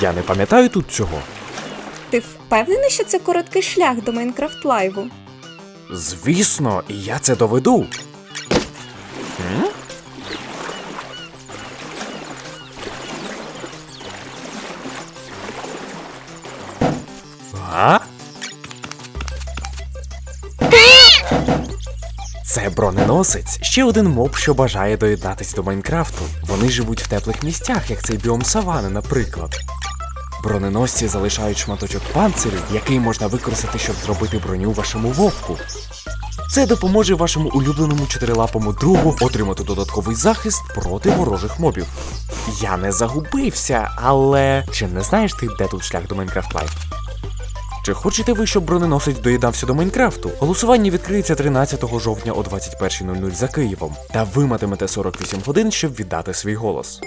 Я не пам'ятаю тут цього. Ти впевнений, що це короткий шлях до Майнкрафт Лайву? Звісно, і я це доведу. М? А? Це броненосець, ще один моб, що бажає доєднатись до Майнкрафту. Вони живуть в теплих місцях, як цей біом савани, наприклад. Броненосці залишають шматочок панцирю, який можна використати, щоб зробити броню вашому вовку. Це допоможе вашому улюбленому чотирилапому другу отримати додатковий захист проти ворожих мобів. Я не загубився, але чи не знаєш ти, де тут шлях до Майнкрафт Лайф? Чи хочете ви, щоб броненосець доєднався до Майнкрафту? Голосування відкриється 13 жовтня о 21.00 за Києвом, та ви матимете 48 годин, щоб віддати свій голос.